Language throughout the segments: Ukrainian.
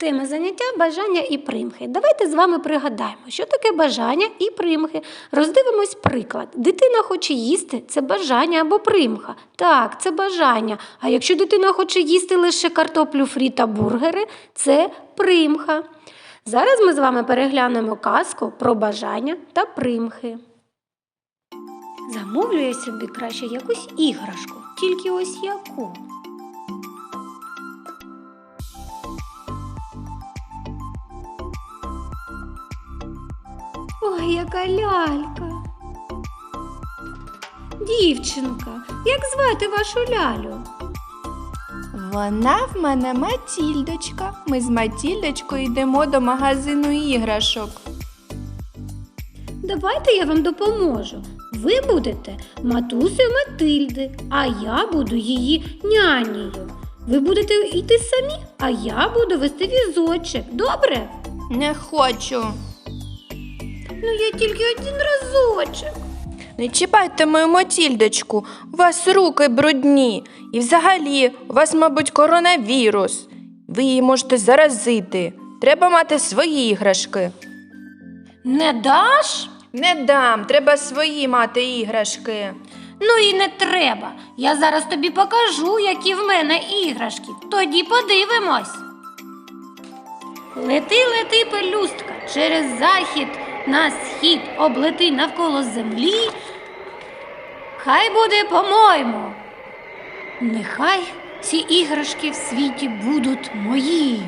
Тема заняття бажання і примхи. Давайте з вами пригадаємо, що таке бажання і примхи. Роздивимось приклад. Дитина хоче їсти це бажання або примха. Так, це бажання. А якщо дитина хоче їсти лише картоплю фрі та бургери, це примха. Зараз ми з вами переглянемо казку про бажання та примхи. Замовлює собі краще якусь іграшку, тільки ось яку. Ой, яка лялька. Дівчинка, як звати вашу лялю? Вона в мене Матільдочка. Ми з Матільдочкою йдемо до магазину іграшок. Давайте я вам допоможу. Ви будете матусею Матильди, а я буду її нянею. Ви будете йти самі, а я буду вести візочок. Добре? Не хочу. Ну я тільки один разочок. Не чіпайте мою Матільдочку. У вас руки брудні. І взагалі, у вас, мабуть, коронавірус. Ви її можете заразити. Треба мати свої іграшки. Не даш? Не дам, треба свої мати іграшки. Ну і не треба. Я зараз тобі покажу, які в мене іграшки. Тоді подивимось. Лети, лети, пелюстка, через захід на схід облети навколо землі. Хай буде по-моєму. Нехай ці іграшки в світі будуть мої.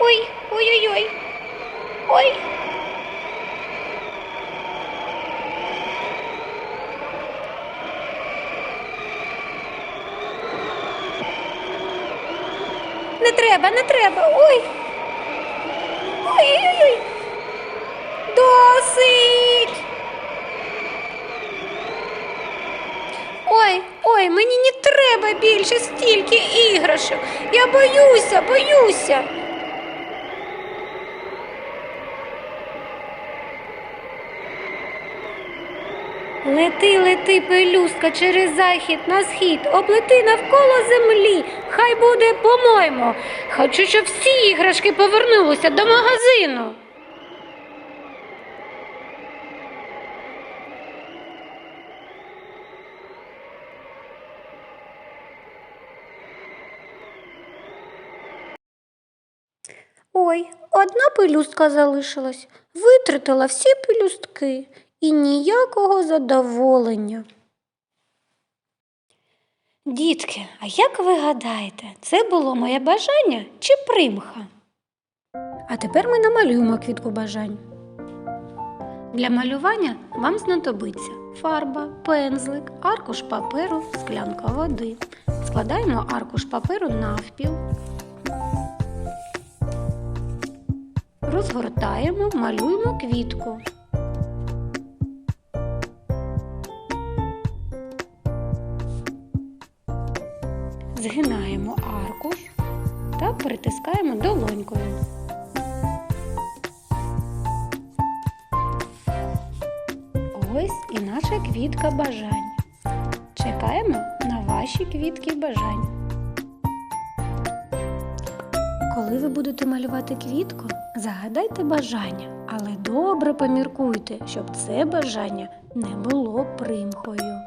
Ой, ой-ой-ой. Ой. Не треба, не треба. Ой. Ой-ой-ой. Досить. Ой, ой, мені не треба більше стільки іграшок. Я боюся, боюся. Лети, лети, пелюстка, через захід на схід, облети навколо землі. Хай буде по-моєму. Хочу, щоб всі іграшки повернулися до магазину. Ой, одна пелюстка залишилась. Витратила всі пелюстки і ніякого задоволення. Дітки, а як ви гадаєте, це було моє бажання чи примха? А тепер ми намалюємо квітку бажань. Для малювання вам знадобиться фарба, пензлик, аркуш паперу, склянка води. Складаємо аркуш паперу навпіл. Розгортаємо, малюємо квітку. Згинаємо аркуш та притискаємо долонькою. Ось і наша квітка бажань. Чекаємо на ваші квітки бажань. Коли ви будете малювати квітку, Загадайте бажання, але добре поміркуйте, щоб це бажання не було примхою.